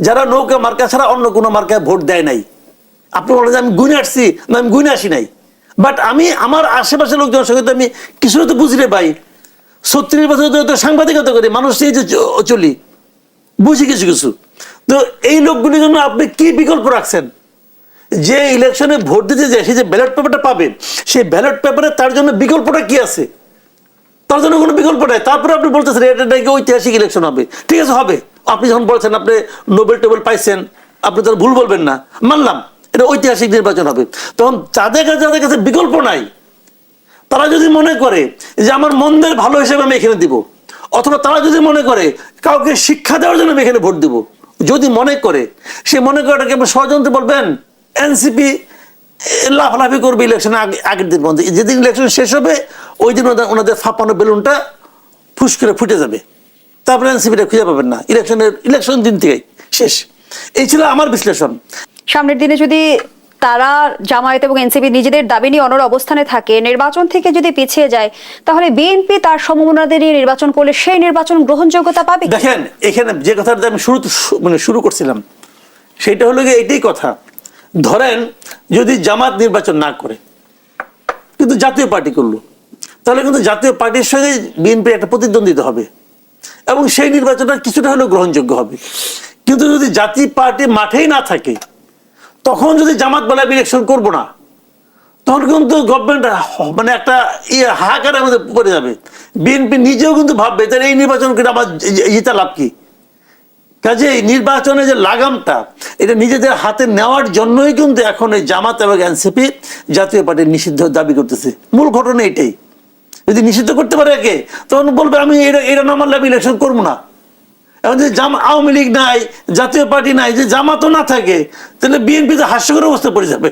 যারা নৌকা মার্কা ছাড়া অন্য কোনো মার্কায় ভোট দেয় নাই। আপনি বলেন যে আমি গুনে আসছি, না, আমি গুনে আসি নাই। বাট আমি আমার আশেপাশের লোকজনের সঙ্গে তো আমি কিছু তো বুঝি রে ভাই ছত্রিশ ধরে তো সাংবাদিকতা করি, মানুষ এই যে চলি। বুঝি কিছু কিছু। তো এই লোকগুলির জন্য আপনি কি বিকল্প রাখছেন? যে ইলেকশনে ভোট দিতে যায়, সে যে ব্যালট পেপারটা পাবে, সেই ব্যালট পেপারে তার জন্য বিকল্পটা কি আছে? তার জন্য কোনো বিকল্প নাই। তারপরে আপনি বলতেছেন, এটা নাকি ঐতিহাসিক ইলেকশন হবে। ঠিক আছে, হবে। আপনি যখন বলছেন আপনি নোবেল টেবল পাইছেন, আপনি তার ভুল বলবেন না। মানলাম, এটা ঐতিহাসিক নির্বাচন হবে। তখন যাদের কাছে যাদের কাছে বিকল্প নাই, তারা যদি মনে করে যে আমার মন্দের ভালো হিসেবে আমি এখানে দিব, অথবা তারা যদি মনে করে কাউকে শিক্ষা দেওয়ার জন্য আমি এখানে ভোট দিব, যদি মনে করে, সে মনে করে এটাকে আপনি ষড়যন্ত্র বলবেন, এনসিপি লাফালাফি করবে ইলেকশনে আগের দিন পর্যন্ত। যেদিন ইলেকশন শেষ হবে, ওই দিন ওনাদের ফাঁপানো বেলুনটা ফুস করে ফুটে যাবে। তারপরে এনসিপিটা খুঁজে পাবেন না। ইলেকশনের ইলেকশন দিন থেকেই শেষ। এই ছিল আমার বিশ্লেষণ। সামনের দিনে যদি তারা জামায়াত এবং এনসিপি নিজেদের দাবি নিয়ে অনর অবস্থানে থাকে নির্বাচন থেকে যদি পিছিয়ে যায় তাহলে বিএনপি তার সমমনাদের নিয়ে নির্বাচন করলে সেই নির্বাচন গ্রহণযোগ্যতা পাবে? দেখেন এখানে যে কথাটা আমি শুরু মানে শুরু করছিলাম সেটা হলো গিয়ে এটাই কথা। ধরেন যদি জামাত নির্বাচন না করে কিন্তু জাতীয় পার্টি করল তাহলে কিন্তু জাতীয় পার্টির সঙ্গে বিএনপি একটা প্রতিদ্বন্দ্বিতা হবে। এবং সেই নির্বাচনটা কিছুটা হলেও গ্রহণযোগ্য হবে। কিন্তু যদি জাতীয় পার্টি মাঠেই না থাকে, তখন যদি জামাত বলে আমি ইলেকশন করব না, তখন কিন্তু গভর্নমেন্ট মানে একটা ইয়ে হাহাকারের মধ্যে পড়ে যাবে। বিএনপি নিজেও কিন্তু ভাববে তাহলে এই নির্বাচন করে আমার জিতা লাভ কি। কাজে এই নির্বাচনে যে লাগামটা, এটা নিজেদের হাতে নেওয়ার জন্যই কিন্তু এখন এই জামাত এবং এনসিপি জাতীয় পার্টির নিষিদ্ধ দাবি করতেছে। মূল ঘটনা এটাই। যদি নিষিদ্ধ করতে পারে একে, তখন বলবে, আমি এটা এটা না আমি ইলেকশন করব না। এখন যে জামা, আওয়ামী লীগ নাই, জাতীয় পার্টি নাই যে জামাতও না থাকে, তাহলে বিএনপি তো হাস্যকর অবস্থা পড়ে যাবে।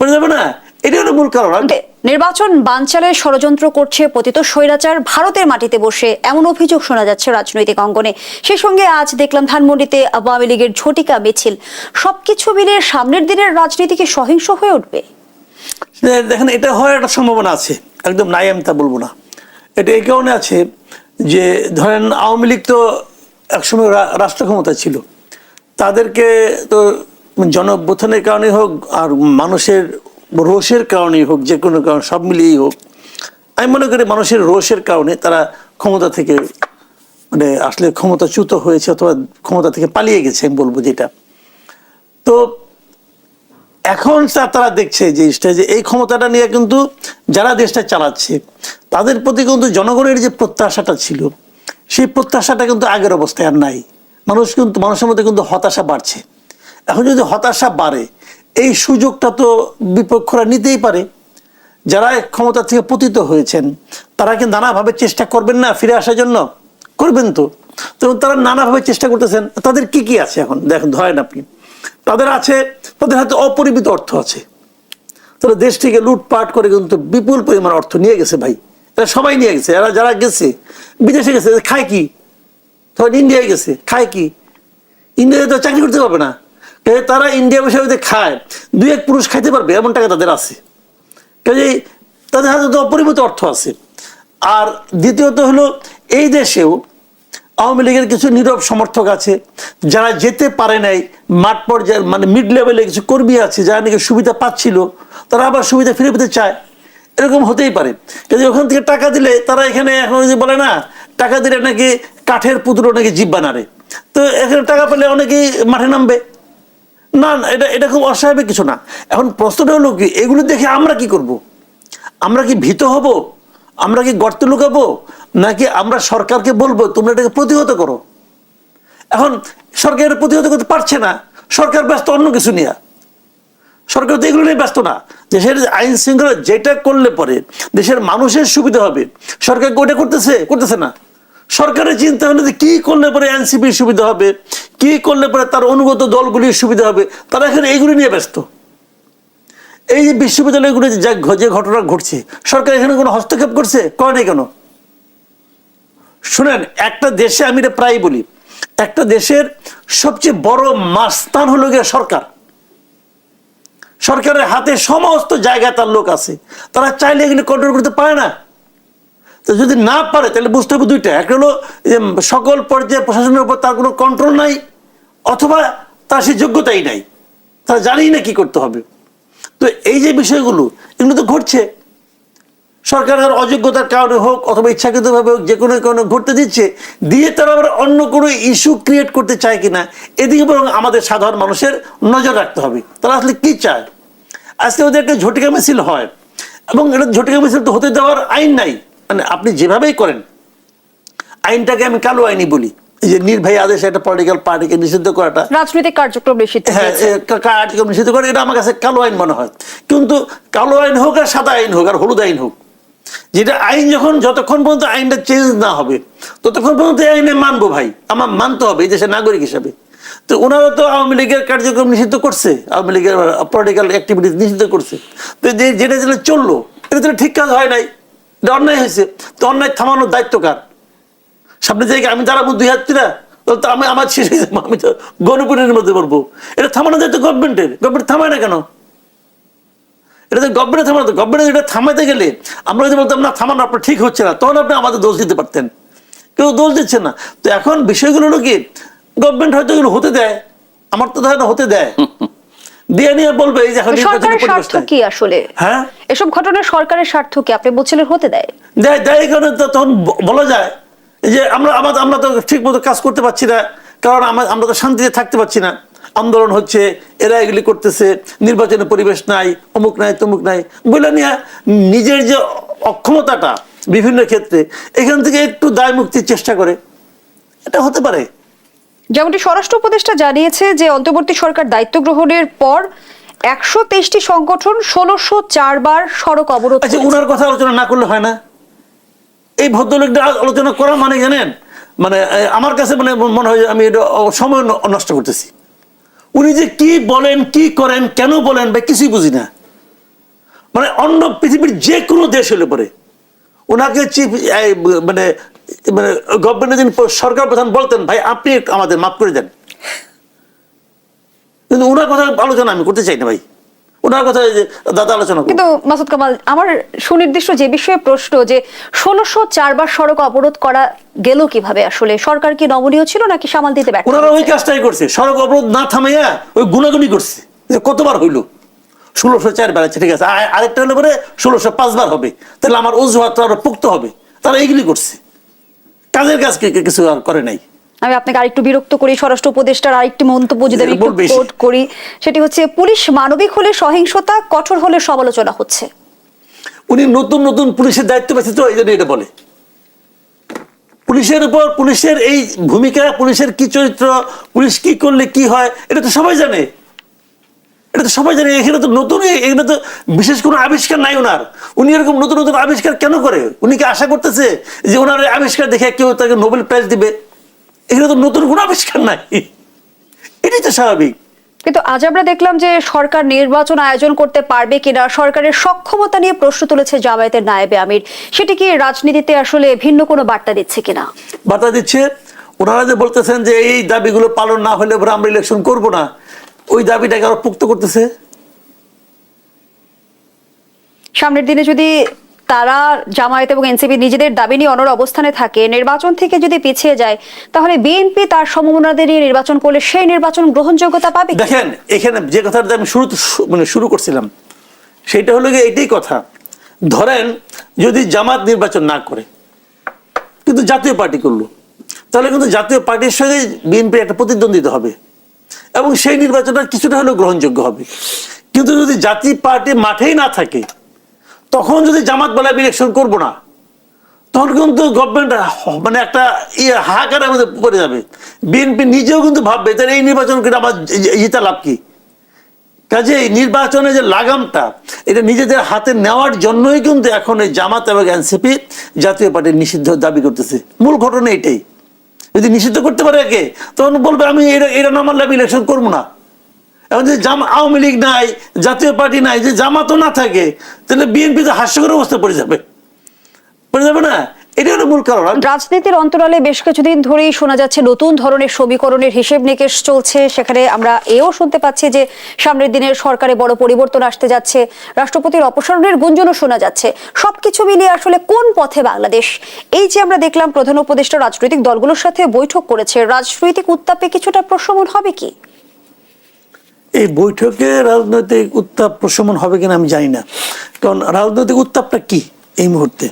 পড়ে যাবে না? এটাই হলো মূল কারণ। নির্বাচন বানচালের ষড়যন্ত্র করছে পতিত স্বৈরাচার, ভারতের মাটিতে বসে এমন অভিযোগ শোনা যাচ্ছে রাজনৈতিক অঙ্গনে। সে সঙ্গে আজ দেখলাম ধানমন্ডিতে আওয়ামী লীগের ঝটিকা মিছিল। সবকিছু মিলিয়ে সামনের দিনের রাজনীতি কি সহিংস হয়ে উঠবে। দেখেন, এটা হওয়ার একটা সম্ভাবনা আছে। একদম নাই, আমি তা বলব না। এটা এই কারণে আছে যে, ধরেন, আওয়ামী লীগ তো একসময় রাষ্ট্র ক্ষমতা ছিল। তাদেরকে তো জনঅভ্যুত্থানের কারণে হোক আর মানুষের রোষের কারণেই হোক, যে কোনো কারণ, সব মিলিয়েই হোক, আমি মনে করি মানুষের রোষের কারণে তারা ক্ষমতা থেকে মানে আসলে ক্ষমতাচ্যুত হয়েছে অথবা ক্ষমতা থেকে পালিয়ে গেছে, আমি বলব যেটা। তো এখন তা- তারা দেখছে যে যে এই ক্ষমতাটা নিয়ে কিন্তু যারা দেশটা চালাচ্ছে, তাদের প্রতি কিন্তু জনগণের যে প্রত্যাশাটা ছিল, সেই প্রত্যাশাটা কিন্তু আগের অবস্থায় আর নাই। মানুষ কিন্তু, মানুষের মধ্যে কিন্তু হতাশা বাড়ছে। এখন যদি হতাশা বাড়ে, এই সুযোগটা তো বিপক্ষরা নিতেই পারে। যারা ক্ষমতা থেকে পতিত হয়েছেন, তারা কি নানাভাবে চেষ্টা করবেন না ফিরে আসার জন্য? করবেন তো। তো তারা নানাভাবে চেষ্টা করতেছেন। তাদের কি কি আছে এখন? দেখেন, ধরেন আপনি। তাদের আছে, তাদের হাতে অপরিমিত অর্থ আছে। তারা দেশ থেকে লুটপাট করে কিন্তু বিপুল পরিমাণ অর্থ নিয়ে গেছে ভাই। এরা সবাই নিয়ে গেছে। এরা যারা গেছে, বিদেশে গেছে খায় কি? ধরেন ইন্ডিয়ায় গেছে, খায় কি? ইন্ডিয়াতে তো চাকরি করতে পারবে না। তারা ইন্ডিয়া বসে যদি খায় দুই এক পুরুষ খাইতে পারবে, এমন টাকা তাদের আছে। কাজেই তাদের হাতে তো অপরিমিত অর্থ আছে। আর দ্বিতীয়ত হলো, এই দেশেও আওয়ামী লীগের কিছু নীরব সমর্থক আছে যারা যেতে পারে নাই মাঠ পর্যায়ে মানে মিড লেভেলে কিছু কর্মী আছে যারা নাকি সুবিধা পাচ্ছিল তারা আবার সুবিধা ফিরে পেতে চায়। এরকম হতেই পারে। কিন্তু ওখান থেকে টাকা দিলে তারা এখানে এখন যে বলে না টাকা দিলে নাকি কাঠের পুতুলো নাকি জীব বানারে তো এখানে টাকা পেলে অনেকেই মাঠে নামবে। না, এটা এটা খুব অস্বাভাবিক কিছু না। এখন প্রশ্নটা হলো কি এগুলো দেখে আমরা কি করব। আমরা কি ভীত হব? আমরা কি গর্তে লুকাবো? নাকি আমরা সরকারকে বলব, তোমরা এটাকে প্রতিহত করো? এখন সরকার এটা প্রতিহত করতে পারছে না। সরকার ব্যস্ত অন্য কিছু নিয়ে। সরকার তো এগুলো নিয়ে ব্যস্ত না। দেশের আইন শৃঙ্খলা যেটা করলে পরে দেশের মানুষের সুবিধা হবে। সরকার ওটা করতেছে? করতেছে না। সরকারের চিন্তা হলে যে কী করলে পরে এনসিপির সুবিধা হবে? কি করলে পরে তার অনুগত দলগুলির সুবিধা হবে? তারা এখানে এইগুলি নিয়ে ব্যস্ত। এই যে বিশ্ববিদ্যালয়গুলো যা যে ঘটনা ঘটছে, সরকার এখানে কোনো হস্তক্ষেপ করছে? করেনি কেন? শুনেন, একটা দেশে আমি এটা প্রায় বলি, একটা দেশের সবচেয়ে বড় মাস্তান হলো গিয়ে সরকার। সরকারের হাতে সমস্ত জায়গায় তার লোক আছে। তারা চাইলে এগুলি কন্ট্রোল করতে পারে না। তো যদি না পারে, তাহলে বুঝতে হবে দুইটা। একটা হলো যে সকল পর্যায়ে প্রশাসনের উপর তার কোনো কন্ট্রোল নাই, অথবা তার সে যোগ্যতাই নাই। তারা জানেই না কি করতে হবে। তো এই যে বিষয়গুলো, এগুলো তো ঘটছে। সরকারের অযোগ্যতার কারণে হোক অথবা ইচ্ছাকৃতভাবে হোক, যে কোনো কারণে ঘটতে দিচ্ছে, দিয়ে তারা আবার অন্য কোনো ইস্যু ক্রিয়েট করতে চায় কিনা, এদিকে বরং আমাদের সাধারণ মানুষের নজর রাখতে হবে। তারা আসলে কি চায়? আজকে ওদের একটা ঝটিকা মিছিল হয়, এবং এটা ঝটিকা মিছিল তো হতে দেওয়ার আইন নাই। মানে আপনি যেভাবেই করেন, আইনটাকে আমি কালো আইনি বলি। যে নির্ভয় আদেশ একটা পলিটিক্যাল পার্টিকে নিষিদ্ধ করাটা রাজনৈতিক কার্যক্রম নিষিদ্ধ হ্যাঁ। কার্যক্রম নিষিদ্ধ করে এটা আমার কাছে কালো আইন মনে হয়। কিন্তু কালো আইন হোক আর সাদা আইন হোক আর হলুদ আইন হোক যেটা আইন যখন যতক্ষণ পর্যন্ত আইনটা চেঞ্জ না হবে ততক্ষণ পর্যন্ত এই আইনে মানবো ভাই আমার মানতে হবে এই দেশের নাগরিক হিসাবে। তো ওনারা তো আওয়ামী লীগের কার্যক্রম নিষিদ্ধ করছে আওয়ামী লীগের পলিটিক্যাল অ্যাক্টিভিটি নিষিদ্ধ করছে। তো যে- যেটা যেটা চলল এটা তো ঠিক কাজ হয় নাই এটা অন্যায় হয়েছে। তো অন্যায় থামানোর দায়িত্ব কার? সামনে থেকে আমি তারা দুই হাত না তো আমি আমার শেষ হয়ে যাব আমি তো গণপুরের মধ্যে পড়ব। এটা থামানো যায় তো গভর্নমেন্টের গভর্নমেন্ট থামায় না কেন? এটা তো গভর্নমেন্ট থামানো তো গভর্নমেন্ট এটা থামাতে গেলে আমরা যদি বলতাম না থামানো আপনার ঠিক হচ্ছে না তখন আপনি আমাদের দোষ দিতে পারতেন। কেউ দোষ দিচ্ছে না। তো এখন বিষয়গুলো হলো কি গভর্নমেন্ট হয়তো এগুলো হতে দেয় আমার তো ধারণা হতে দেয়। দিয়ে নিয়ে বলবে এই যে এখন সরকারের স্বার্থ কি আসলে? হ্যাঁ? এসব ঘটনা সরকারের স্বার্থ কি? আপনি বলছিলেন হতে দেয়। দেয় দেয় কারণে তখন বলা যায় যে আমরা আমাদের আমরা তো ঠিক মতো কাজ করতে পারছি না কারণ আমরা আমরা তো শান্তিতে থাকতে পারছি না। আন্দোলন হচ্ছে এরা এগুলি করতেছে নির্বাচনের পরিবেশ নাই অমুক নাই তমুক নাই। বলে নিয়ে নিজের যে অক্ষমতাটা বিভিন্ন ক্ষেত্রে এখান থেকে একটু দায় মুক্তির চেষ্টা করে। এটা হতে পারে। যেমনটি স্বরাষ্ট্র উপদেষ্টা জানিয়েছে যে অন্তর্বর্তী সরকার দায়িত্ব গ্রহণের পর একশো তেইশটি সংগঠন ষোলোশো চারবার সড়ক অবরোধ আচ্ছা। উনার কথা আলোচনা না করলে হয় না? এই ভদ্রলোকটা আলোচনা করা মানে জানেন? মানে আমার কাছে মানে মনে হয় আমি এটা সময় নষ্ট করতেছি। উনি যে কি বলেন, কি করেন, কেন বলেন বা কিছুই বুঝি না। মানে অন্য পৃথিবীর যে কোনো দেশ হলে পরে। ওনাকে চিফ মানে মানে গভর্নমেন্টের যিনি সরকার প্রধান বলতেন, ভাই, আপনি আমাদের মাফ করে দেন। কিন্তু ওনার কথা আলোচনা আমি করতে চাই না, ভাই। ওনার কথা দাদা আলোচনা কিন্তু মাসুদ কামাল আমার সুনির্দিষ্ট যে বিষয়ে প্রশ্ন যে ষোলোশো চারবার সড়ক অবরোধ করা গেল কীভাবে আসলে? সরকার কি নমনীয় ছিল নাকি সামাল দিতে ব্যর্থ ওনারা ওই কাজটাই করছে। সড়ক অবরোধ না থামাইয়া ওই গুণাগুনি করছে। যে কতবার হইল? ষোলোশো চারবার আছে ঠিক আছে। আর- আরেকটা হলে পরে ষোলোশো পাঁচবার হবে। তাহলে আমার অজুহাত আরও পুক্ত হবে। তারা এইগুলি করছে। কাজের কাজ কিছু আর করে নাই। আমি আপনাকে আরেকটু বিরক্ত করি স্বরাষ্ট্র উপদেষ্টার আরেকটি মন্তব্য যদি আমি কোট করি সেটি হচ্ছে পুলিশ মানবিক হলে সহিংসতা কঠোর হলে সমালোচনা হচ্ছে। উনি নতুন নতুন পুলিশের দায়িত্ব পেয়েছে তো এই জন্য এটা বলে। পুলিশের উপর পুলিশের এই ভূমিকা পুলিশের কি চরিত্র পুলিশ কি করলে কি হয় এটা তো সবাই জানে। এটা তো সবাই জানে এখানে তো নতুন এখানে তো বিশেষ কোনো আবিষ্কার নাই ওনার। উনি এরকম নতুন নতুন আবিষ্কার কেন করে? উনি কি আশা করতেছে যে ওনার আবিষ্কার দেখে কেউ তাকে নোবেল প্রাইজ দিবে? এখানে তো নতুন কোনো আবিষ্কার নাই। এটাই তো স্বাভাবিক। কিন্তু আজ আমরা দেখলাম যে সরকার নির্বাচন আয়োজন করতে পারবে কিনা সরকারের সক্ষমতা নিয়ে প্রশ্ন তুলেছে জামায়াতের নায়েবে আমির। সেটি কি রাজনীতিতে আসলে ভিন্ন কোনো বার্তা দিচ্ছে কিনা? বার্তা দিচ্ছে ওনারা যে বলতেছেন যে এই দাবিগুলো পালন না হলে আমরা ইলেকশন করব না ওই দাবিটাকে আরও পুক্ত করতেছে। সামনের দিনে যদি তারা জামায়াত এবং এনসিপি নিজেদের দাবি নিয়ে অনর অবস্থানে থাকে। নির্বাচন থেকে যদি পিছিয়ে যায়, তাহলে বিএনপি তার সমমনাদের নিয়ে নির্বাচন করলে সেই নির্বাচন গ্রহণযোগ্যতা পাবে? দেখেন, এখানে যে কথাটা আমি শুরু মানে শুরু করছিলাম, সেটা হলো গিয়ে এটাই কথা। ধরেন, যদি জামাত নির্বাচন না করে, কিন্তু জাতীয় পার্টি করল, তাহলে কিন্তু জাতীয় পার্টির সঙ্গে বিএনপি একটা প্রতিদ্বন্দ্বিতা হবে এবং সেই নির্বাচনটা কিছুটা হলেও গ্রহণযোগ্য হবে। কিন্তু যদি জাতীয় পার্টি মাঠেই না থাকে তখন যদি জামাত বলে ইলেকশন করব না, তখন কিন্তু গভর্নমেন্ট মানে একটা ইয়ে হাহাকারের মধ্যে পড়ে যাবে। বিএনপি নিজেও কিন্তু ভাববে তাহলে এই নির্বাচন করে আমার জিতা লাভ কি? কাজে এই নির্বাচনে যে লাগামটা, এটা নিজেদের হাতে নেওয়ার জন্যই কিন্তু এখন এই জামাত এবং এনসিপি জাতীয় পার্টির নিষিদ্ধ দাবি করতেছে। মূল ঘটনা এটাই। যদি নিষিদ্ধ করতে পারে একে, তখন বলবে আমি এটা এটা না মানলে ইলেকশন করব না। যদি জামা আওয়ামী লীগ নাই, জাতীয় পার্টি নাই, যে জামাতও না থাকে, তাহলে বিএনপি তো হাস্যকর অবস্থা পড়ে যাবে। পড়ে যাবে না? রাজনীতির অন্তরালে বেশ কিছুদিন ধরেই শোনা যাচ্ছে নতুন ধরনের সমীকরণের হিসেব নিকেশ চলছে। সেখানে আমরা এও শুনতে পাচ্ছি যে সামনের দিনের সরকারে বড় পরিবর্তন আসতে যাচ্ছে। রাষ্ট্রপতির অপসারণের গুঞ্জনও শোনা যাচ্ছে। সবকিছু মিলিয়ে আসলে কোন পথে বাংলাদেশ? এই যে আমরা দেখলাম প্রধান উপদেষ্টা রাজনৈতিক দলগুলোর সাথে বৈঠক করেছে। রাজনৈতিক উত্তাপে কিছুটা প্রশমন হবে কি? এই বৈঠকে রাজনৈতিক উত্তাপ প্রশমন হবে কিনা আমি জানি না। কারণ রাজনৈতিক উত্তাপটা কি এই মুহূর্তে?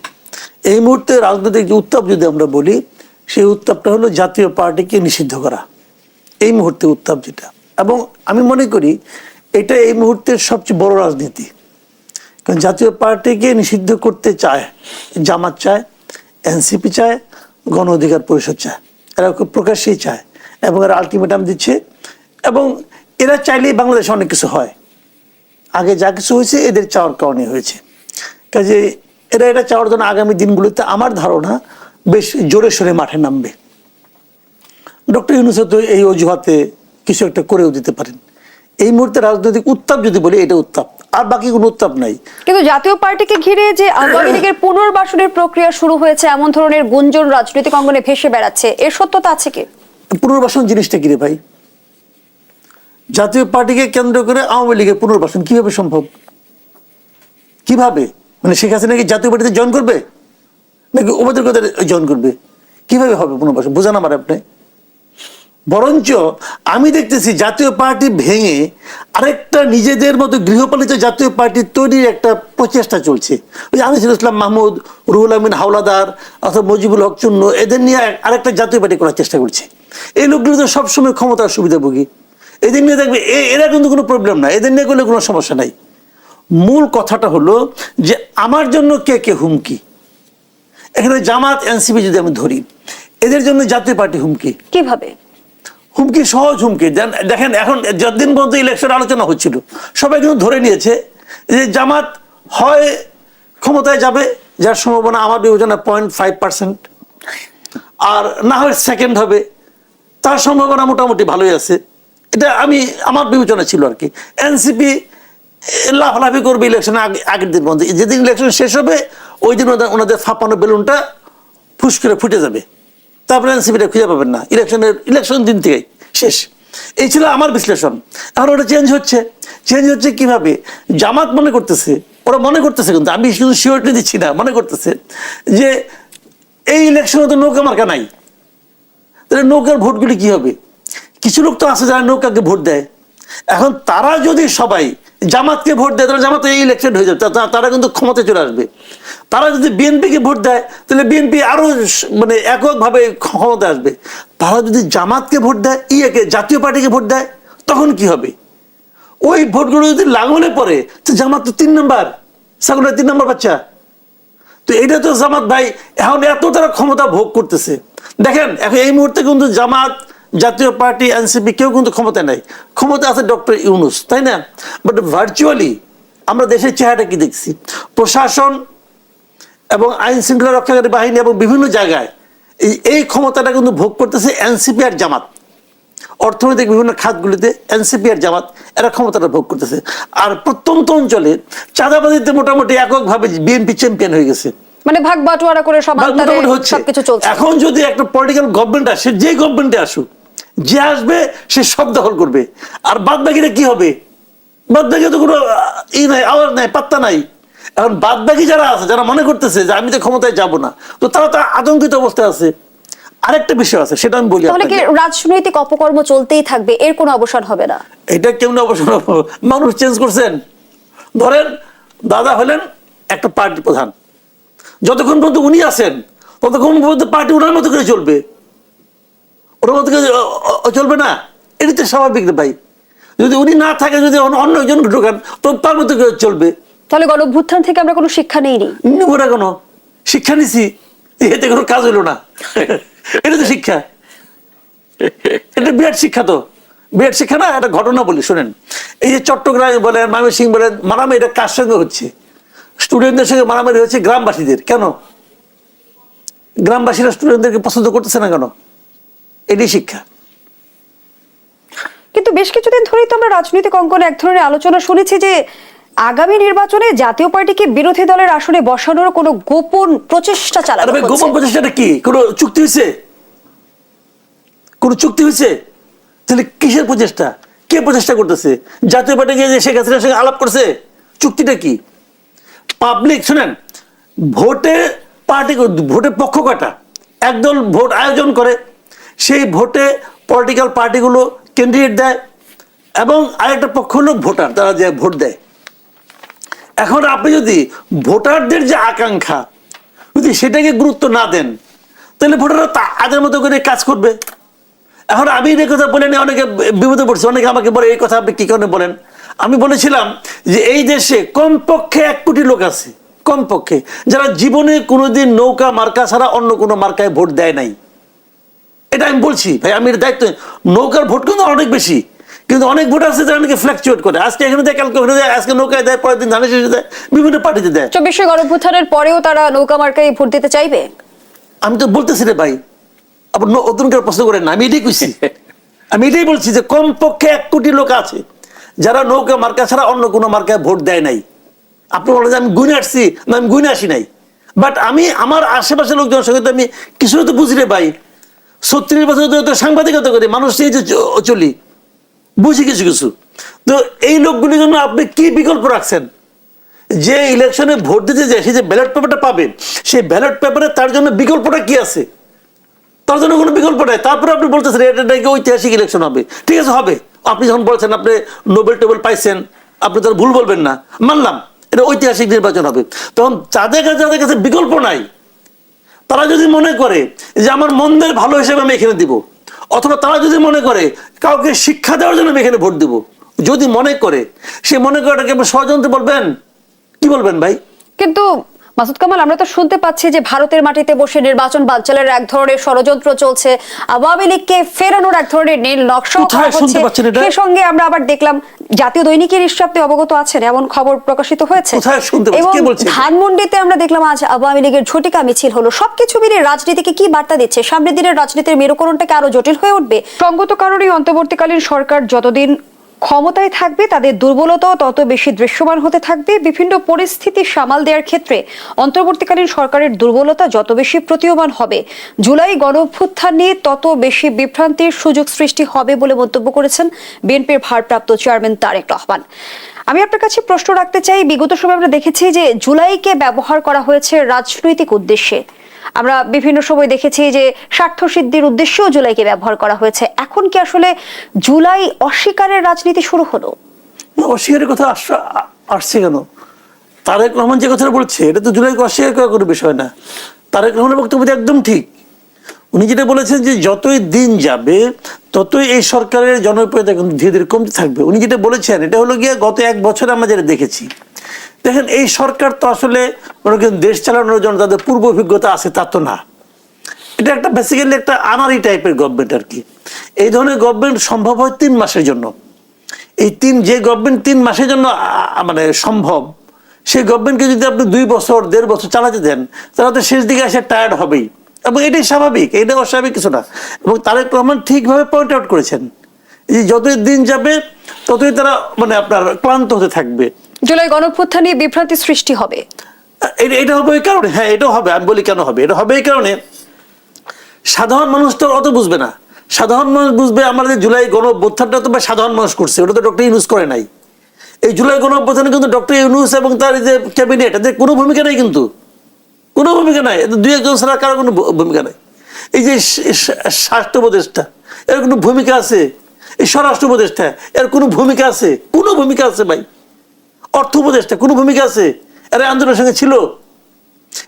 এই মুহূর্তে রাজনৈতিক যে উত্তাপ যদি আমরা বলি, সেই উত্তাপটা হলো জাতীয় পার্টিকে নিষিদ্ধ করা। এই মুহূর্তে উত্তাপ যেটা। এবং আমি মনে করি, এটা এই মুহূর্তের সবচেয়ে বড় রাজনীতি। কারণ জাতীয় পার্টিকে নিষিদ্ধ করতে চায়, জামাত চায়, এনসিপি চায়, গণ অধিকার পরিষদ চায়। এরা প্রকাশ্যেই চায় এবং এরা আলটিমেটাম দিচ্ছে এবং এরা চাইলেই বাংলাদেশে অনেক কিছু হয়। আগে যা কিছু হয়েছে এদের চাওয়ার কারণে হয়েছে। কাজে এরা এটা চাওয়ার জন্য আগামী দিনগুলোতে আমার ধারণা বেশ জোরে সোরে মাঠে নামবে। ডক্টর ইউনুস তো এই অজুহাতে কিছু একটা করেও দিতে পারেন। এই মুহূর্তে রাজনৈতিক উত্তাপ যদি বলি এটা উত্তাপ। আর বাকি কোনো উত্তাপ নাই। কিন্তু জাতীয় পার্টিকে ঘিরে যে আওয়ামী লীগের পুনর্বাসনের প্রক্রিয়া শুরু হয়েছে এমন ধরনের গুঞ্জন রাজনৈতিক অঙ্গনে ভেসে বেড়াচ্ছে এর সত্যতা আছে কি? পুনর্বাসন জিনিসটা কি রে ভাই? জাতীয় পার্টিকে কেন্দ্র করে আওয়ামী লীগের পুনর্বাসন কীভাবে সম্ভব? কীভাবে? মানে শেখ হাসিনা কি জাতীয় পার্টিতে জয়েন করবে? নাকি ওবায়দুল কাদের জয়েন করবে? কীভাবে হবে পুনর্বাসন? বোঝান আমার আপনি। বরঞ্চ আমি দেখতেছি জাতীয় পার্টি ভেঙে আরেকটা নিজেদের মতো গৃহপালিত জাতীয় পার্টি তৈরির একটা প্রচেষ্টা চলছে। ওই আনিসুল ইসলাম মাহমুদ, রুহুল আমিন হাওলাদার অথবা মজিবুল হক চূন্য এদের নিয়ে আরেকটা জাতীয় পার্টি করার চেষ্টা করছে। এই লোকগুলো তো সবসময় ক্ষমতার সুবিধাভোগী। এদের নিয়ে দেখবে এরা কিন্তু কোনো প্রবলেম না এদের নিয়ে করলে কোনো সমস্যা নাই। মূল কথাটা হলো যে আমার জন্য কে কে হুমকি? এখানে জামাত এনসিপি যদি আমি ধরি এদের জন্য জাতীয় পার্টি হুমকি। কীভাবে? হুমকি সহজ হুমকি। দেখেন এখন যতদিন পর্যন্ত ইলেকশন আলোচনা হচ্ছিল সবাই কিন্তু ধরে নিয়েছে যে জামাত হয় ক্ষমতায় যাবে যার সম্ভাবনা আমার বিবেচনা পয়েন্ট ফাইভ পার্সেন্ট আর না হয় সেকেন্ড হবে তার সম্ভাবনা মোটামুটি ভালোই আছে। এটা আমি, আমার বিবেচনা ছিল আর কি। এনসিপি লাফালাফি করবে ইলেকশনের আগে, আগের দিন পর্যন্ত। যেদিন ইলেকশন শেষ হবে, ওই দিন ওনাদের ফাঁপানো বেলুনটা ফুস করে ফুটে যাবে। তারপরে এনসিপিটা খুঁজে পাবেন না। ইলেকশনের, ইলেকশন দিন থেকেই শেষ। এই ছিল আমার বিশ্লেষণ। এখন ওটা চেঞ্জ হচ্ছে। চেঞ্জ হচ্ছে কীভাবে? জামাত মনে করতেছে, ওরা মনে করতেছে কিন্তু, আমি শুধু শিওরিটি দিচ্ছি না, মনে করতেছে যে এই ইলেকশনে তো নৌকা মার্কা নাই। তাহলে নৌকার ভোটগুলি কি হবে? কিছু লোক তো আছে যারা নৌকাকে ভোট দেয়। এখন তারা যদি সবাই জামাতকে ভোট দেয়, তাহলে জামাত এই ইলেকশন হয়ে যাবে। তারা কিন্তু ক্ষমতায় চলে আসবে। তারা যদি বিএনপিকে ভোট দেয়, তাহলে বিএনপি আরও স- মানে এককভাবে ক্ষমতায় আসবে। তারা যদি জামাতকে ভোট দেয়, ইয়েকে, জাতীয় পার্টিকে ভোট দেয়, তখন কি হবে? ওই ভোটগুলো যদি লাঙলে পড়ে, তো জামাত তো তিন নম্বর। সাকুলের তিন নম্বর বাচ্চা। তো এটা তো জামাত ভাই, এখন এত তারা ক্ষমতা ভোগ করতেছে। দেখেন, এখন এই মুহূর্তে কিন্তু জামাত জাতীয় পার্টি এনসিপি কেউ কিন্তু ক্ষমতা নাই। ক্ষমতা আছে ডক্টর ইউনুস তাই না? বাট ভার্চুয়ালি আমরা দেশের চেহারাটা কি দেখছি? প্রশাসন এবং আইন শৃঙ্খলা রক্ষাকারী বাহিনী এবং বিভিন্ন জায়গায় এই এই ক্ষমতাটা কিন্তু ভোগ করতেছে এনসিপি আর জামাত। অর্থনৈতিক বিভিন্ন খাতগুলিতে এনসিপি আর জামাত এরা ক্ষমতাটা ভোগ করতেছে। আর প্রত্যন্ত অঞ্চলে চাঁদাবাদিতে মোটামুটি এককভাবে বিএনপি চ্যাম্পিয়ন হয়ে গেছে। মানে ভাগ বাটোয়ারা করে সব এখন যদি একটা পলিটিক্যাল গভর্নমেন্ট আসে যে গভর্নমেন্টে আসুক যে আসবে সে সব দখল করবে। আর বাদ বাকিটা কি হবে? বাদ বাকি তো কোনো ই নাই আওয়াজ নাই পাত্তা নাই। এখন বাদ বাকি যারা আছে যারা মনে করতেছে যে আমি তো ক্ষমতায় যাব না তো তারা তো আতঙ্কিত অবস্থায় আছে। আরেকটা বিষয় আছে সেটা আমি বলি তাহলে কি। রাজনৈতিক অপকর্ম চলতেই থাকবে এর কোনো অবসান হবে না? এটা কেমন অবসর মানুষ চেঞ্জ করছেন। ধরেন দাদা হলেন একটা পার্টি প্রধান। যতক্ষণ পর্যন্ত উনি আছেন ততক্ষণ পর্যন্ত পার্টি ওনার মতো করে চলবে। অ- অ- চলবে না? এটি তো স্বাভাবিক ভাই। যদি উনি না থাকে যদি অন্য- একজন ঢোকান তো তার মতো চলবে? তাহলে গণভ্যুত্থান থেকে আমরা কোনো শিক্ষা নেইনি। নেব না কোনো। শিক্ষা নিছি। এতে কোনো কাজ হলো না। এটা তো শিক্ষা। এটা বিরাট শিক্ষা তো। বিরাট শিক্ষা না একটা ঘটনা বলি শোনেন। এই যে চট্টগ্রাম বলেন ময়মনসিং বলেন মারামারি এটা কার সঙ্গে হচ্ছে? স্টুডেন্টদের সঙ্গে মারামারি হচ্ছে গ্রামবাসীদের। কেন? গ্রামবাসীরা স্টুডেন্টদেরকে পছন্দ করতেছে না কেন? এটি শিক্ষা। কিন্তু বেশ কিছুদিন ধরেই তো আমরা রাজনৈতিক অঙ্গনে এক ধরনের আলোচনা শুনেছি যে আগামী নির্বাচনে জাতীয় পার্টিকে বিরোধী দলের আসনে বসানোর কোনো গোপন প্রচেষ্টা চালানো হচ্ছে। গোপন প্রচেষ্টাটা কি? কোনো চুক্তি হয়েছে? কোনো চুক্তি হয়েছে? তাহলে কিসের প্রচেষ্টা? কে প্রচেষ্টা করতেছে? জাতীয় পার্টি গিয়ে যে শেখ হাসিনার সঙ্গে আলাপ করছে চুক্তিটা কি? পাবলিক শুনেন ভোটে পার্টি ভোটের পক্ষ কটা? একদল ভোট আয়োজন করে সেই ভোটে পলিটিক্যাল পার্টিগুলো ক্যান্ডিডেট দেয় এবং আরেকটা পক্ষ হলো ভোটার, তারা যে ভোট দেয়। এখন আপনি যদি ভোটারদের যে আকাঙ্ক্ষা, যদি সেটাকে গুরুত্ব না দেন, তাহলে ভোটাররা তা আগের মতো করে কাজ করবে। এখন আমি এই কথা বলে নিয়ে অনেকে বিপদে পড়ছে, অনেকে আমাকে বলে, এই কথা আপনি কী কারণে বলেন? আমি বলেছিলাম যে এই দেশে কমপক্ষে এক কোটি লোক আছে, কমপক্ষে, যারা জীবনে কোনোদিন নৌকা, মার্কা ছাড়া অন্য কোনো মার্কায় ভোট দেয় নাই। এটা আমি বলছি ভাই আমি এর দায়িত্ব নৌকার ভোট কিন্তু অনেক বেশি। কিন্তু অনেক ভোট আছে যারা নাকি ফ্ল্যাকচুয়েট করে। আজকে এখানে দেয় কালকে ওখানে দেয় আজকে নৌকায় দেয় পরের দিন ধানের শেষে দেয় বিভিন্ন পার্টিতে দেয়। চব্বিশে গণভ্যুত্থানের পরেও তারা নৌকা মার্কায় ভোট দিতে চাইবে? আমি তো বলতেছি রে ভাই ন- নতুন করে প্রশ্ন করেন না আমি এটাই কইছি। আমি এটাই বলছি যে কমপক্ষে এক কোটি লোক আছে যারা নৌকা মার্কা ছাড়া অন্য কোনো মার্কায় ভোট দেয় নাই। আপনি বলেন আমি গুনে আসছি না আমি গুনে আসি নাই। বাট আমি আমার আশেপাশের লোকজনের সঙ্গে তো আমি কিছু তো বুঝি রে ভাই ছত্রিশ বছর ধরে তো সাংবাদিকতা করে, মানুষ নিয়ে যে চলি। বুঝি কিছু কিছু। তো এই লোকগুলির জন্য আপনি কি বিকল্প রাখছেন? যে ইলেকশনে ভোট দিতে যায়, সে যে ব্যালট পেপারটা পাবে, সেই ব্যালট পেপারে তার জন্য বিকল্পটা কি আছে? তার জন্য কোনো বিকল্প নাই। তারপরে আপনি বলতেছেন, এটা নাকি ঐতিহাসিক ইলেকশন হবে। ঠিক আছে, হবে। আপনি যখন বলছেন, আপনি নোবেল টেবিল পাইছেন, আপনি তার ভুল বলবেন না। মানলাম, এটা ঐতিহাসিক নির্বাচন হবে। তখন যাদের কাছে যাদের কাছে বিকল্প নাই তারা যদি মনে করে যে আমার মন্দের ভালো হিসেবে আমি এখানে দিব, অথবা তারা যদি মনে করে কাউকে শিক্ষা দেওয়ার জন্য আমি এখানে ভোট দিব, যদি মনে করে, সে মনে করে এটাকে আপনি ষড়যন্ত্র বলবেন? কি বলবেন ভাই? কিন্তু মাসুদ কামাল আমরা তো শুনতে পাচ্ছি যে ভারতের মাটিতে বসে নির্বাচন বানচালের এক ধরনের ষড়যন্ত্র চলছে আওয়ামী লীগকে ফেরানোর এক ধরনের নীল কোথায় শুনতে হচ্ছে পাচ্ছেন এটা? সেই সঙ্গে আমরা আবার দেখলাম জাতীয় দৈনিকের ইস্যাপ্তে অবগত আছেন এমন খবর প্রকাশিত হয়েছে? এবং? ধানমন্ডিতে আমরা দেখলাম আজ আওয়ামী লীগের ঝটিকা মিছিল হলো সবকিছু মিলিয়ে রাজনীতিকে কি বার্তা দিচ্ছে সামনের দিনের রাজনীতির মেরুকরণটাকে আরও জটিল হয়ে উঠবে সঙ্গত কারণেই অন্তর্বর্তীকালীন সরকার যতদিন ক্ষমতায় থাকবে, তাদের দুর্বলতাও তত বেশি দৃশ্যমান হতে থাকবে। বিভিন্ন পরিস্থিতি সামাল দেওয়ার ক্ষেত্রে অন্তর্বর্তীকালীন সরকারের দুর্বলতা যত বেশি প্রতীয়মান হবে, জুলাই গণঅভ্যুত্থান নিয়ে তত বেশি বিভ্রান্তির সুযোগ সৃষ্টি হবে বলে মন্তব্য করেছেন বিএনপির ভারপ্রাপ্ত চেয়ারম্যান তারেক রহমান। আমি আপনার কাছে প্রশ্ন রাখতে চাই, বিগত সময় আমরা দেখেছি যে জুলাইকে ব্যবহার করা হয়েছে রাজনৈতিক উদ্দেশ্যে। আমরা বিভিন্ন সময় দেখেছি যে স্বার্থ সিদ্ধির উদ্দেশ্যেও জুলাইকে ব্যবহার করা হয়েছে। এখন কি আসলে জুলাই অস্বীকারের রাজনীতি শুরু হলো? অস্বীকারের কথা আস- আসছে কেন? তারেক রহমান যে কথাটা বলছে, এটা তো জুলাইকে অস্বীকার করার কোনো বিষয় না। তারেক রহমানের বক্তব্য একদম ঠিক। উনি যেটা বলেছেন যে যতই দিন যাবে, ততই এই সরকারের জনপ্রিয়তা কিন্তু ধীরে ধীরে কমতে থাকবে। উনি যেটা বলেছেন, এটা হলো গিয়ে গত এক বছরে আমরা যেটা দেখেছি দেখেন, এই সরকার তো আসলে মনে দেশ চালানোর জন্য তাদের পূর্ব অভিজ্ঞতা আছে, তা তো না। এটা একটা বেসিক্যালি একটা আনারি টাইপের গভর্নমেন্ট আর কি। এই ধরনের গভর্নমেন্ট সম্ভব হয় তিন মাসের জন্য। এই তিন, যে গভর্নমেন্ট তিন মাসের জন্য মানে সম্ভব, সেই গভর্নমেন্টকে যদি আপনি দুই বছর, দেড় বছর চালাতে দেন, তাহলে তো শেষ দিকে এসে টায়ার্ড হবেই। এবং এটাই স্বাভাবিক, এটা অস্বাভাবিক কিছু না। এবং তারেক রহমান ঠিকভাবে পয়েন্ট আউট করেছেন যতই দিন যাবে, ততই তারা মানে আপনার ক্লান্ত হতে থাকবে। জুলাই গণঅভ্যুত্থান নিয়ে বিভ্রান্তি সৃষ্টি হবে। এটা এটা হবে এই কারণে? হ্যাঁ এটাও হবে। আমি বলি কেন হবে? এটা হবে এই কারণে সাধারণ মানুষ তো অত বুঝবে না। সাধারণ মানুষ বুঝবে আমাদের জুলাই গণ অভ্যুত্থানটা তো সাধারণ মানুষ করছে। ওটা তো ডক্টর ইউনুস করে নাই। এই জুলাই গণ অভ্যুত্থানে কিন্তু ডক্টর ইউনুস এবং তার যে ক্যাবিনেট, এদের কোনো ভূমিকা নেই কিন্তু। কোনো ভূমিকা নাই। দুই একজন ছাড়া কারও কোনো ভূমিকা নাই। এই যে স্বাস্থ্য উপদেষ্টা, এর কোনো ভূমিকা আছে? এই স্বরাষ্ট্র উপদেষ্টা, এর কোনো ভূমিকা আছে? কোনো ভূমিকা আছে ভাই। অর্থ উপদেষ্টা, কোনো ভূমিকা আছে? এরা আন্দোলনের সঙ্গে ছিল।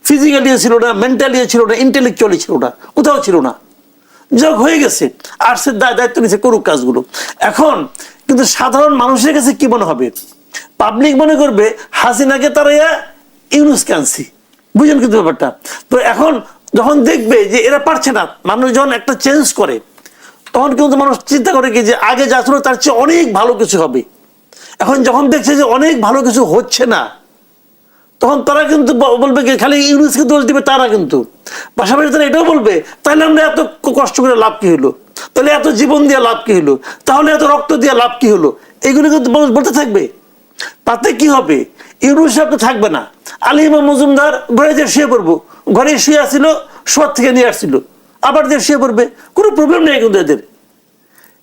ফিজিক্যালিও ছিল না মেন্টালিও ছিল না ইন্টেলেকচুয়ালি ছিল না, কোথাও ছিল না। যোগ হয়ে গেছে। আর্টসের দায়- দায়িত্ব নিচ্ছে করুক কাজগুলো। এখন, কিন্তু সাধারণ মানুষের কাছে কি মনে হবে? পাবলিক মনে করবে, হাসিনাকে তারা ইউনুসকে আনছি বুঝলেন কিন্তু ব্যাপারটা? তো এখন যখন দেখবে যে এরা পারছে না মানুষ যখন একটা চেঞ্জ করে, তখন কিন্তু মানুষ চিন্তা করে কি যে আগে যা ছিল তার চেয়ে অনেক ভালো কিছু হবে। এখন যখন দেখছে যে অনেক ভালো কিছু হচ্ছে না, তখন তারা কিন্তু বলবে খালি ইউনুসকে দোষ দিবে তারা কিন্তু। পাশাপাশি তারা এটাও বলবে তাহলে আমরা এত কষ্ট করে লাভ কি হলো? তাহলে এত জীবন দিয়ে লাভ কি হলো? তাহলে এত রক্ত দিয়ে লাভ কি হলো? এইগুলো কিন্তু মানুষ বলতে থাকবে। তাতে কি হবে? ইউনুস সাহেব তো থাকবে না। আলিমা মজুমদার ঘরে যে শুয়ে পড়ব, ঘরে শুয়ে আসছিল শোয়ার থেকে নিয়ে আসছিল আবার যে শুয়ে পড়বে, কোনো প্রবলেম নেই কিন্তু এদের।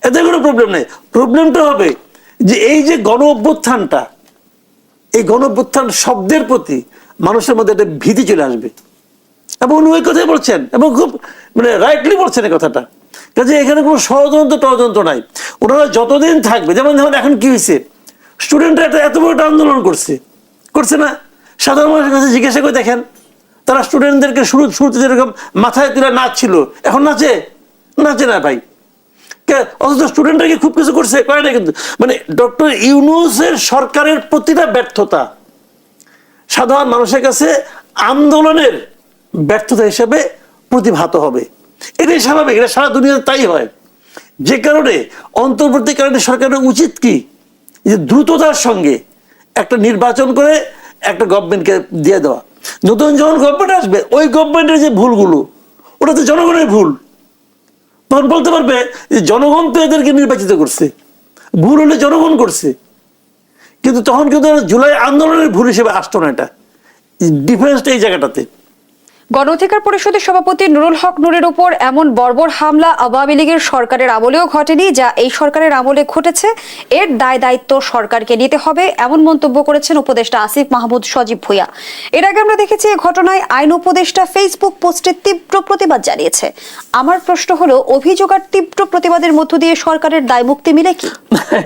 এদের কোনো প্রবলেম নেই। প্রবলেমটা হবে যে এই যে গণ অভ্যুত্থানটা এই গণ অভ্যুত্থান শব্দের প্রতি মানুষের মধ্যে একটা ভীতি চলে আসবে। এবং উনি ওই কথাই বলছেন, এবং খুব মানে রাইটলি বলছেন এই কথাটা। কাজে এখানে কোনো ষড়যন্ত্র টড়যন্ত্র নাই। ওনারা যতদিন থাকবে, যেমন ধরুন এখন কি হয়েছে স্টুডেন্টরা একটা এত বড় আন্দোলন করছে। করছে না? সাধারণ মানুষের কাছে জিজ্ঞাসা করে দেখেন, তারা স্টুডেন্টদেরকে শুরু, শুরুতে যেরকম মাথায় তুলে নাচছিল, এখন নাচে? নাচে না ভাই। অথচ স্টুডেন্টরা কি খুব কিছু করছে? করে না কিন্তু। মানে ডক্টর ইউনুসের সরকারের প্রতিটা ব্যর্থতা সাধারণ মানুষের কাছে আন্দোলনের ব্যর্থতা হিসেবে প্রতিভাত হবে। এটাই স্বাভাবিক, এটা সারা দুনিয়াতে তাই হয়। যে কারণে অন্তর্বর্তীকালীন সরকারের উচিত কি? যে দ্রুততার সঙ্গে একটা নির্বাচন করে একটা গভর্নমেন্টকে দিয়ে দেওয়া। নতুন যখন গভর্নমেন্ট আসবে, ওই গভর্নমেন্টের যে ভুলগুলো, ওটা তো জনগণের ভুল। তখন বলতে পারবে যে জনগণ তো এদেরকে নির্বাচিত করছে। ভুল হলে জনগণ করছে। কিন্তু তখন কিন্তু জুলাই আন্দোলনের ভুল হিসেবে আসতো না এটা। ডিফারেন্সটা এই জায়গাটাতে। গণ অধিকার পরিষদের সভাপতি নুরুল হক নুরের উপর এমন বর্বর হামলা আওয়ামী লীগের সরকারের আমলেও ঘটেনি, যা এই সরকারের আমলে ঘটেছে। এর দায় দায়িত্ব সরকারকে নিতে হবে, এমন মন্তব্য করেছেন উপদেষ্টা আসিফ মাহমুদ সজীব ভুইয়া। এর আগে আমরা দেখেছি এই ঘটনায় আইন উপদেষ্টা ফেসবুক পোস্টে তীব্র প্রতিবাদ জানিয়েছে। আমার প্রশ্ন হলো, অভিযোগ আর তীব্র প্রতিবাদের মধ্য দিয়ে সরকারের দায় মুক্তি মিলে কি?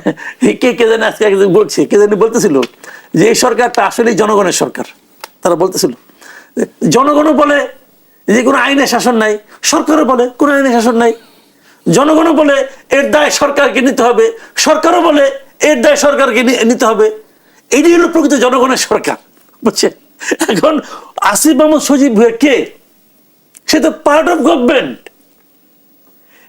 কে কে জানে আজকে বলছে, কে জানি বলতেছিল যে এই সরকারটা আসলেই জনগণের সরকার, তারা বলতেছিল। জনগণও বলে যে কোনো আইনের শাসন নাই, সরকারও বলে কোনো আইনে শাসন নাই। জনগণও বলে এর দায় সরকারকে নিতে হবে, সরকারও বলে এর দায় সরকারকে নিতে হবে। এটি হলো প্রকৃত জনগণের সরকার, বুঝছেন? এখন আসিফ মাহমুদ সজীব ভুয়া কে? সে তো পার্ট অফ গভর্নমেন্ট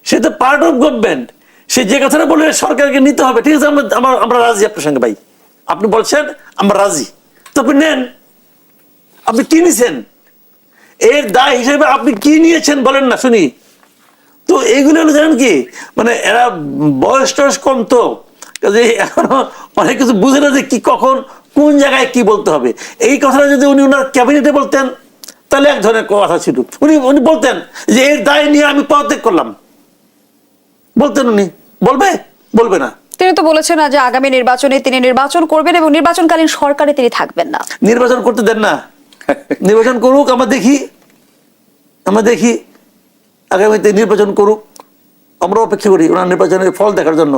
সে তো পার্ট অফ গভর্নমেন্ট সে যে কথাটা বলে সরকারকে নিতে হবে, ঠিক আছে? আমরা- আমরা রাজি আপনার সঙ্গে ভাই। আপনি বলছেন, আমরা রাজি। তো আপনি নেন। আপনি কি নিছেন এর দায় হিসেবে আপনি কি নিয়েছেন বলেন না শুনি। তো এইগুলো হলো জানেন কি মানে এরা বয়স টয়স কম তো কাজে এখনও অনেক কিছু বুঝে না যে কি কখন কোন জায়গায় কি বলতে হবে। এই কথাটা যদি উনি ওনার ক্যাবিনেটে বলতেন তাহলে এক ধরনের কথা ছিল। উনি উনি বলতেন যে এর দায় নিয়ে আমি পদত্যাগ করলাম। বলতেন উনি। বলবে? বলবে না। তিনি তো বলেছেন না যে আগামী নির্বাচনে তিনি নির্বাচন করবেন এবং নির্বাচনকালীন সরকারে তিনি থাকবেন না। নির্বাচন করতে দেন না। নির্বাচন করুক, আমরা দেখি। আমরা দেখি আগামীতে নির্বাচন করুক। আমরা অপেক্ষা করি ওনার নির্বাচনের ফল দেখার জন্য।